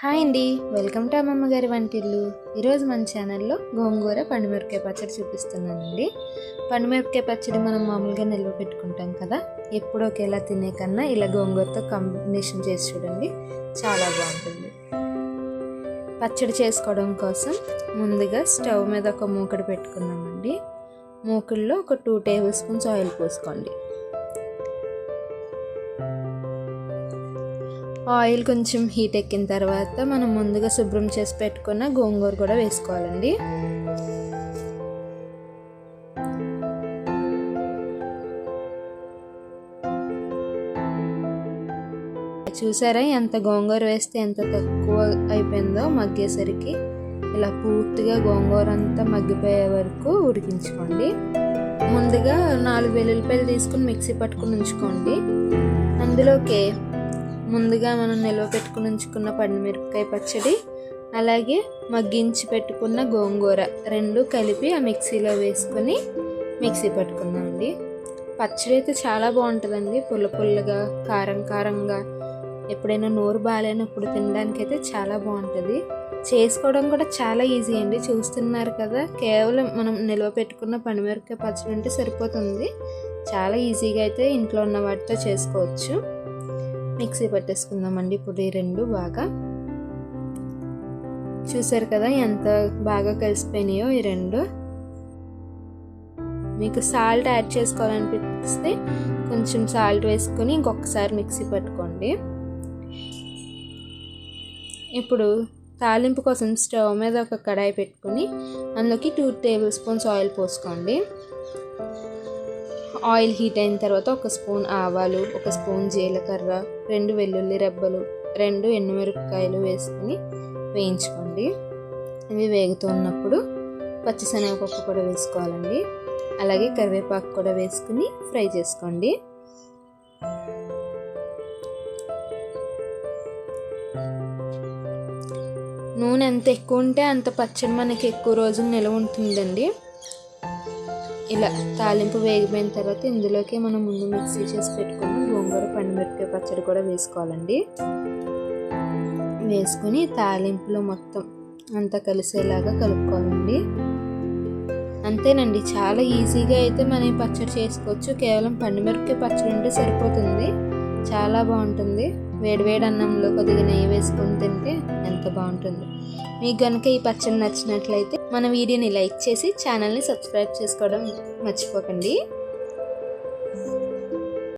Hi అండి. Welcome to అమ్మమ్మ గారి వంటిల్లు. ఈరోజు మన ఛానల్లో గోంగూర పండుమిరపకాయ పచ్చడి చూపిస్తున్నానండి. పండుమిరపకాయ పచ్చడి మనం మామూలుగా నిల్వ పెట్టుకుంటాం కదా. ఎప్పుడు ఒకేలా తినే కన్నా ఇలా గోంగూరతో కాంబినేషన్ చేసి చూడండి. చాలా బాగుంటుంది. పచ్చడి చేసుకోవడం కోసం ముందుగా స్టవ్ మీద ఒక మూకడు పెట్టుకున్నామండి మూకుల్లో ఒక టూ టేబుల్ స్పూన్స్ ఆయిల్ పోసుకోండి. ఆయిల్ కొంచెం హీట్ ఎక్కిన తర్వాత మనం ముందుగా శుభ్రం చేసి పెట్టుకున్న గోంగూర కూడా వేసుకోవాలండి. చూసారా ఎంత గోంగూర వేస్తే ఎంత తక్కువ అయిపోయిందో మగ్గేసరికి ఇలా పూర్తిగా గోంగూర అంతా మగ్గిపోయే వరకు ఉడికించుకోండి. ముందుగా నాలుగు వెల్లుల్లిపాయలు తీసుకుని మిక్సీ పట్టుకుని ఉంచుకోండి. అందులోకి ముందుగా మనం నిల్వ పెట్టుకుని ఉంచుకున్న పండుమిరపకాయ పచ్చడి అలాగే మగ్గించి పెట్టుకున్న గోంగూర రెండు కలిపి ఆ మిక్సీలో వేసుకొని మిక్సీ పట్టుకుందామండి పచ్చడి అయితే చాలా బాగుంటుందండి. పుల్ల పుల్లగా కారం కారంగా ఎప్పుడైనా నోరు బాగాలేనప్పుడు తినడానికి అయితే చాలా బాగుంటుంది. చేసుకోవడం కూడా చాలా ఈజీ అండి. చూస్తున్నారు కదా కేవలం మనం నిల్వ పెట్టుకున్న పనిమిరపకాయ పచ్చడి అంటే సరిపోతుంది. చాలా ఈజీగా అయితే ఇంట్లో ఉన్న వాటితో చేసుకోవచ్చు. మిక్సీ పట్టేసుకుందామండి ఇప్పుడు ఈ రెండు బాగా. చూసారు కదా ఎంత బాగా కలిసిపోయినాయో ఈ రెండు. మీకు సాల్ట్ యాడ్ చేసుకోవాలనిపిస్తే కొంచెం సాల్ట్ వేసుకొని ఇంకొకసారి మిక్సీ పట్టుకోండి. ఇప్పుడు తాలింపు కోసం స్టవ్ మీద ఒక కడాయి పెట్టుకొని అందులోకి టూ టేబుల్ స్పూన్స్ ఆయిల్ పోసుకోండి. ఆయిల్ హీట్ అయిన తర్వాత ఒక స్పూన్ ఆవాలు ఒక స్పూన్ జీలకర్ర రెండు వెల్లుల్లి రెబ్బలు రెండు ఎండుమిరపకాయలు వేసుకుని వేయించుకోండి. ఇవి వేగుతున్నప్పుడు పచ్చిశనగపప్పు కూడా వేసుకోవాలండి. అలాగే కరివేపాకు కూడా వేసుకుని ఫ్రై చేసుకోండి. నూనె ఎంత ఎక్కువ ఉంటే అంత పచ్చడి మనకి ఎక్కువ రోజులు నిలవ ఉంటుందండి. ఇలా తాలింపు వేగిపోయిన తర్వాత ఇందులోకి మనం ముందు మిక్సీ చేసి పెట్టుకున్న గోంగూర పండుమిరపకాయ పచ్చడి కూడా వేసుకోవాలండి. వేసుకొని తాలింపులో మొత్తం అంతా కలిసేలాగా కలుపుకోవాలండి. అంతేనండి చాలా ఈజీగా అయితే మనం పచ్చడి చేసుకోవచ్చు. కేవలం పండుమిరపకాయ పచ్చడి ఉంటే సరిపోతుంది. చాలా బాగుంటుంది. వేడివేడి అన్నంలో కొద్దిగా నెయ్యి వేసుకొని తింటే ఎంత బాగుంటుంది. మీకు కనుక ఈ పచ్చడి నచ్చినట్లయితే మన వీడియోని లైక్ చేసి ఛానల్ని సబ్స్క్రైబ్ చేసుకోవడం మర్చిపోకండి.